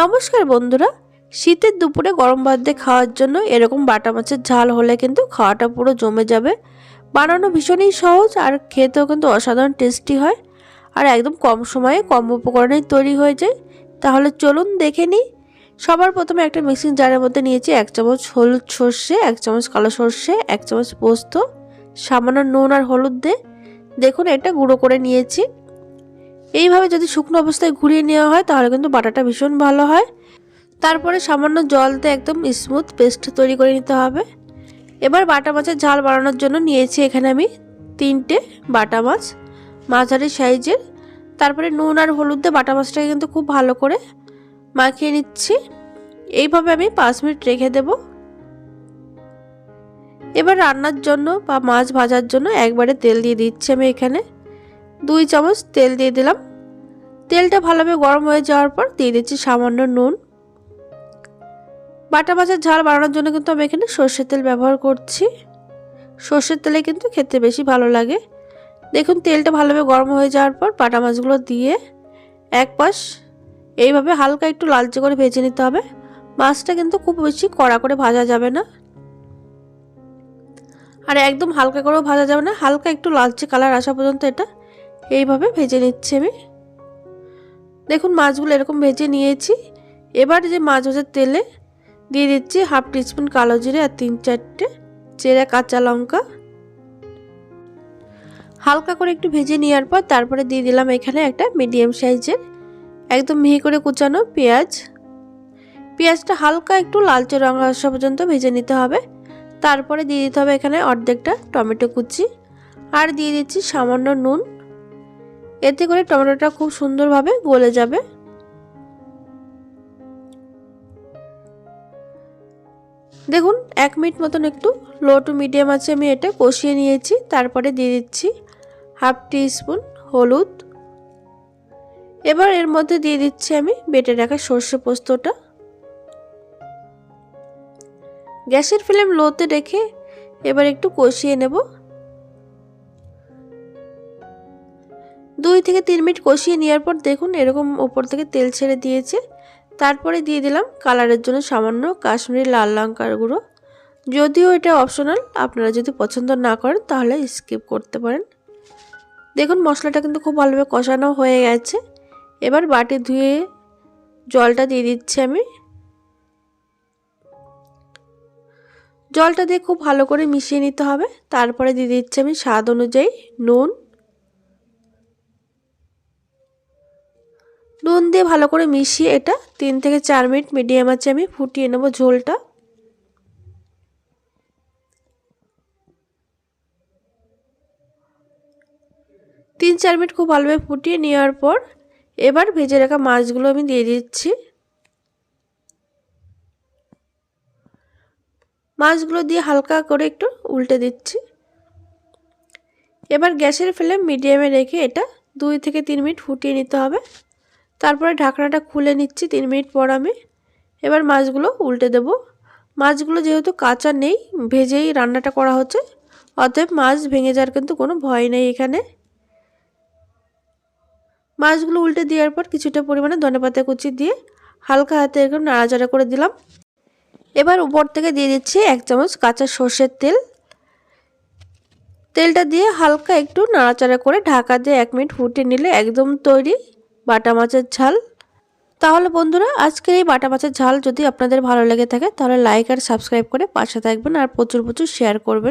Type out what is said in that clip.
নমস্কার বন্ধুরা। শীতের দুপুরে গরম ভাত দিয়ে খাওয়ার জন্য এরকম বাটা মাছের ঝাল হলে কিন্তু খাওয়াটা পুরো জমে যাবে। বানানো ভীষণই সহজ আর খেতেও কিন্তু অসাধারণ টেস্টি হয়। আর একদম কম সময়ে কম উপকরণেই তৈরি হয়ে যায়। তাহলে চলুন দেখে নিই সবার প্রথমে একটা মিক্সিং জারের মধ্যে নিয়েছি এক চামচ হলুদ সর্ষে, এক চামচ কালো সর্ষে, এক চামচ পোস্ত, সামান্য নুন আর হলুদ দিয়ে। দেখুন, এটা গুঁড়ো করে নিয়েছি। এইভাবে যদি শুকনো অবস্থায় ঘুরিয়ে নেওয়া হয়, তাহলে কিন্তু বাটাটা ভীষণ ভালো হয়। তারপরে সামান্য জল দিয়ে একদম স্মুথ পেস্ট তৈরি করে নিতে হবে। এবার বাটা মাছের ঝাল বানানোর জন্য নিয়েছি এখানে আমি তিনটে বাটা মাছ মাঝারি সাইজের। তারপরে নুন আর হলুদ দিয়ে বাটা মাছটাকে কিন্তু খুব ভালো করে মাখিয়ে নিচ্ছি। এইভাবে আমি পাঁচ মিনিট রেখে দেব। এবার রান্নার জন্য বা মাছ ভাজার জন্য একবারে তেল দিয়ে দিচ্ছি আমি এখানে। দুই চামচ তেল দিয়ে দিলাম। তেলটা ভালোভাবে গরম হয়ে যাওয়ার পর দিয়ে দিচ্ছি সামান্য নুন। বাটা মাছের ঝাল বানানোর জন্য কিন্তু আমি এখানে সর্ষের তেল ব্যবহার করছি। সর্ষের তেলে কিন্তু খেতে বেশি ভালো লাগে। দেখুন, তেলটা ভালোভাবে গরম হয়ে যাওয়ার পর বাটা মাছগুলো দিয়ে এক পাশ এইভাবে হালকা একটু লালচে করে ভেজে নিতে হবে। মাছটা কিন্তু খুব বেশি কড়া করে ভাজা যাবে না। আর একদম হালকা করেও ভাজা যাবে না, হালকা একটু লালচে কালার আসা পর্যন্ত এটা এইভাবে ভেজে নিচ্ছি আমি। দেখুন, মাছগুলো এরকম ভেজে নিয়েছি। এবার যে মাছ ভাজার তেলে, দিয়ে দিচ্ছি হাফ টিস্পুন কালো জিরে আর তিন চারটে চেরা কাঁচা লঙ্কা। হালকা করে একটু ভেজে নেওয়ার পর তারপরে দিয়ে দিলাম এখানে একটা মিডিয়াম সাইজের একদম মিহি করে কুচানো পেঁয়াজ। পেঁয়াজটা হালকা একটু লালচে রঙ আসা পর্যন্ত ভেজে নিতে হবে। তারপরে দিয়ে দিতে হবে এখানে অর্ধেকটা টমেটো কুচি। আর দিয়ে দিচ্ছি সামান্য নুন। এতে করে টমেটোটা খুব সুন্দরভাবে গলে যাবে। দেখুন, এক মিনিট মতন একটু লো টু মিডিয়াম আছে আমি এটা কষিয়ে নিয়েছি, তারপরে দিয়ে দিচ্ছি হাফ টি স্পুন হলুদ। এবার এর মধ্যে দিয়ে দিচ্ছি আমি বেটে রাখা সর্ষে পোস্তটা। গ্যাসের ফ্লেম লোতে রেখে এবার একটু কষিয়ে নেব। দুই থেকে তিন মিনিট কষিয়ে নেওয়ার পর দেখুন এরকম ওপর থেকে তেল ছেড়ে দিয়েছে। তারপরে দিয়ে দিলাম কালারের জন্য সামান্য কাশ্মীরি লাল লঙ্কার গুঁড়ো। যদিও এটা অপশনাল আপনারা যদি পছন্দ না করেন তাহলে স্কিপ করতে পারেন। দেখুন মশলাটা কিন্তু খুব ভালোভাবে কষানো হয়ে গেছে। এবার বাটি ধুয়ে জলটা দিয়ে দিচ্ছি আমি। জলটা দিয়ে খুব ভালো করে মিশিয়ে নিতে হবে। তারপরে দিয়ে দিচ্ছি আমি স্বাদ অনুযায়ী নুন। নুন দিয়ে ভালো করে মিশিয়ে এটা তিন থেকে চার মিনিট মিডিয়াম আছে আমি ফুটিয়ে নেব ঝোলটা। তিন চার মিনিট খুব ভালোভাবে ফুটিয়ে নেওয়ার পর এবার ভেজে রাখা মাছগুলো আমি দিয়ে দিচ্ছি। মাছগুলো দিয়ে হালকা করে একটু উল্টে দিচ্ছি। এবার গ্যাসের ফ্লেম মিডিয়ামে রেখে এটা দুই থেকে তিন মিনিট ফুটিয়ে নিতে হবে। তারপরে ঢাকনাটা খুলে নিচ্ছি, তিন মিনিট পর আমি। এবার মাছগুলো উল্টে দেব। মাছগুলো যেহেতু কাঁচা নেই, ভেজেই রান্নাটা করা হচ্ছে, অতএব মাছ ভেঙে যাওয়ার কিন্তু কোনো ভয় নেই এখানে। মাছগুলো উল্টে দেওয়ার পর কিছুটা পরিমাণে ধনেপাতা কুচি দিয়ে হালকা হাতে এরকম নাড়াচাড়া করে দিলাম। এবার উপর থেকে দিয়ে দিচ্ছি এক চামচ কাঁচা সর্ষের তেল। তেলটা দিয়ে হালকা একটু নাড়াচাড়া করে ঢাকা দিয়ে এক মিনিট ফুটিয়ে নিলে একদম তৈরি। বাটা মাছের ঝাল। তাহলে বন্ধুরা, আজকের এই বাটা মাছের ঝাল যদি আপনাদের ভালো লেগে থাকে, তাহলে লাইক আর সাবস্ক্রাইব করে পাশে থাকবেন আর প্রচুর প্রচুর শেয়ার করবেন।